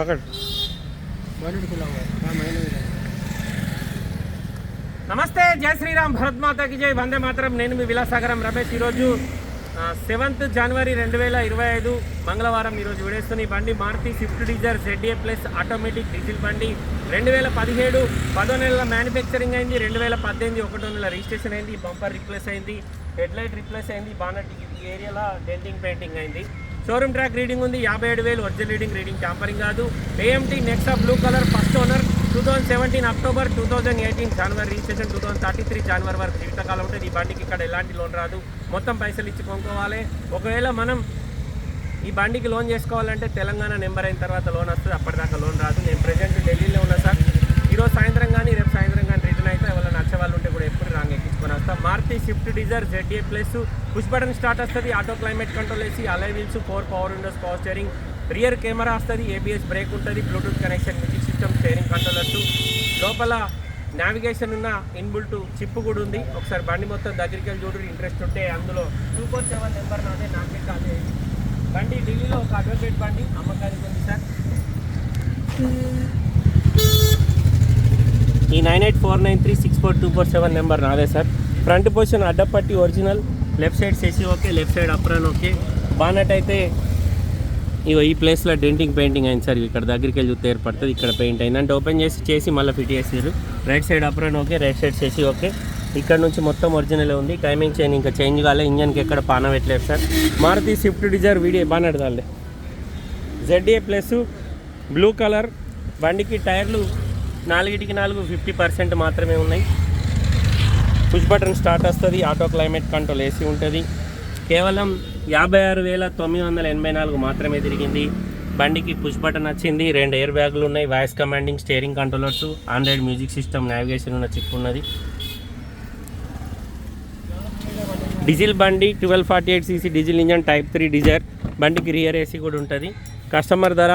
पकड़ నమస్తే జై శ్రీరామ్ భరత్ మాతాకి జై వందే మాత్రం. నేను మీ విలాసాగరం రమేష్. ఈరోజు సెవెంత్ జనవరి రెండు వేల ఇరవై ఐదు మంగళవారం ఈరోజు విడేస్తున్న ఈ బండి Maruti Swift Dzire ZA plus automatic diesel బండి. రెండు వేల పదిహేడు పదో నెలల మ్యానుఫ్యాక్చరింగ్ అయింది. రెండు వేల పద్దెనిమిది ఒకటో నెల రిజిస్ట్రేషన్ అయింది. బంపర్ రిప్లేస్ అయింది. హెడ్ లైట్ రిప్లేస్ అయింది. బానట్ ఈ ఏరియాలో డెంటింగ్ పెయింటింగ్ అయింది. షోరూమ్ ట్రాక్ రీడింగ్ ఉంది. యాభై ఏడు వేలు ఒరిజినల్ రీడింగ్ రీడింగ్ ట్యాంపరింగ్ కాదు. AMT Nexa blue colour first owner two thousand seventeen October two thousand eighteen January registration two thousand thirty three జనవరి వరకు జీవితకాలం ఉంటుంది. ఈ బండికి ఇక్కడ ఎలాంటి లోన్ రాదు. మొత్తం పైసలు ఇచ్చి కొనుక్కోవాలి. ఒకవేళ మనం ఈ బండికి లోన్ చేసుకోవాలంటే తెలంగాణ నెంబర్ అయిన తర్వాత లోన్ వస్తుంది. అప్పటిదాకా లోన్ రాదు. నేను ప్రెజెంట్ ఢిల్లీలో ఉన్నా సార్ ఈరోజు సాయంత్రం కానీ రేపు సాయంత్రం కానీ రిటర్న్ అయితే ఎవరైనా నచ్చే వాళ్ళు ఉంటే కూడా ఎప్పుడు రాంగ్ ఎక్కించుకొని వస్తాం Maruti Swift ZA plus push button start వస్తుంది ఆటో క్లైమేట్ కంట్రోల్ వేసి alloy wheels four power windows power steering rear camera వస్తుంది ఏబిఎస్ బ్రేక్ ఉంటుంది Bluetooth connection music system steering controllers లోపల నావిగేషన్ ఉన్న ఇన్బుల్ట్ చిప్ కూడా ఉంది. ఒకసారి బండి మొత్తం దగ్గరికి వెళ్ళి చూడు ఇంట్రెస్ట్ ఉంటే అందులో. టూ ఫోర్ సెవెన్ నెంబర్ నాదే నాకే కాల్ చేయండి బండి ఢిల్లీలో ఒక అడ్వకేట్ బండి అమ్మకానికి ఉంది సార్ ఈ nine eight four nine three six four two four seven number నాదే సార్. ఫ్రంట్ పొజిషన్ అడ్డపట్టి original. Left side సెసి okay. Left side apron okay. Bonnet అయితే ఇగో ఈ ప్లేస్లో డెంటింగ్ పెయింటింగ్ అయింది సార్. ఇక్కడ దగ్గరికి వెళ్ళి చూస్తే ఏర్పడుతుంది. ఇక్కడ పెయింట్ అయింది. అంటే ఓపెన్ చేసి చేసి మళ్ళీ ఫిట్ చేసారు right side apron okay. Right side చేసి ఓకే. ఇక్కడ నుంచి మొత్తం ఒరిజినల్ ఉంది. టైమింగ్ చైన్ ఇంకా చేంజ్ కాలే. ఇంజన్కి ఎక్కడ పాన పెట్టలేదు sir. Maruti Swift Dzire video బాగా నడదాలే జెడ్ఏ ప్లస్ బ్లూ కలర్ బండికి టైర్లు నాలుగిటికి నాలుగు ఫిఫ్టీ పర్సెంట్ మాత్రమే ఉన్నాయి. పుష్ బటన్ స్టార్ట్ వస్తుంది ఆటో క్లైమేట్ కంట్రోల్ ఏసీ ఉంటుంది. కేవలం యాభై ఆరు వేల తొమ్మిది వందల ఎనభై నాలుగు మాత్రమే తిరిగింది. బండికి పుష్ బటన్ వచ్చింది రెండు ఎయిర్ బ్యాగులు ఉన్నాయి voice commanding steering controllers android music system navigation ఉన్న చిప్ ఉన్నది. డీజిల్ బండి twelve forty eight CC diesel engine type three Dzire బండికి రియర్ ఏసీ కూడా ఉంటుంది. కస్టమర్ ధర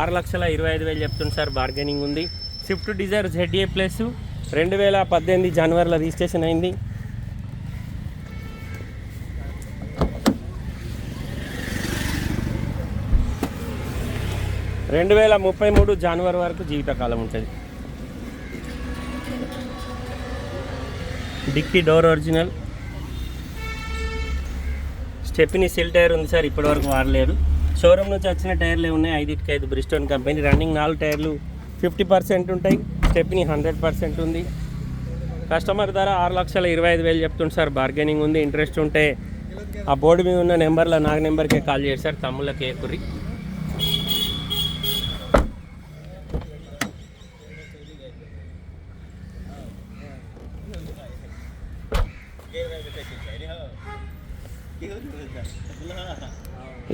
ఆరు లక్షల ఇరవై ఐదు వేలు చెప్తుంది సార్ బార్గెనింగ్ ఉంది. Swift Dzire ZA plus. రెండు వేల పద్దెనిమిది జనవరిలో రిజిస్ట్రేషన్ అయింది. రెండు వేల ముప్పై మూడు జనవరి వరకు జీవితకాలం ఉంటుంది. Dicky door original. స్టెప్ని సెల్ టైర్ ఉంది సార్ ఇప్పటివరకు వాడలేదు. షోరూమ్ నుంచి వచ్చిన టైర్లు ఉన్నాయి. ఐదుకి ఐదు బ్రిస్టోన్ కంపెనీ. రన్నింగ్ నాలుగు టైర్లు ఫిఫ్టీ పర్సెంట్ ఉంటాయి స్టెప్ని హండ్రెడ్ పర్సెంట్ ఉంది. కస్టమర్ ధర ఆరు లక్షల ఇరవై ఐదు వేలు చెప్తుంది సార్ బార్గెనింగ్ ఉంది ఇంట్రెస్ట్ ఉంటే ఆ బోర్డు మీద ఉన్న నెంబర్లో నాకు నెంబర్కే కాల్ చేసి సార్ తమ్ముళ్ళకి ఏకురి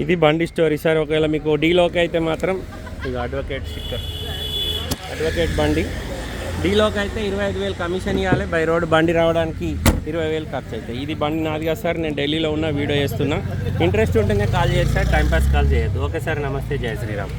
ఇది బండి స్టోరీ సార్ ఒకవేళ మీకు డీలోకి అయితే మాత్రం ఇది అడ్వకేట్ స్టిక్కర్ అడ్వకేట్ బండి. డీలోకి అయితే ఇరవై ఐదు వేలు కమిషన్ ఇవ్వాలి బై రోడ్ బండి రావడానికి ఇరవై వేలు ఖర్చు అవుతాయి ఇది బండి నాది కదా సార్ నేను ఢిల్లీలో ఉన్న వీడియో చేస్తున్నా. ఇంట్రెస్ట్ ఉంటేనే కాల్ చేసి సార్ టైంపాస్ కాల్ చేయొద్దు. ఓకే సార్ నమస్తే జయ శ్రీరామ్.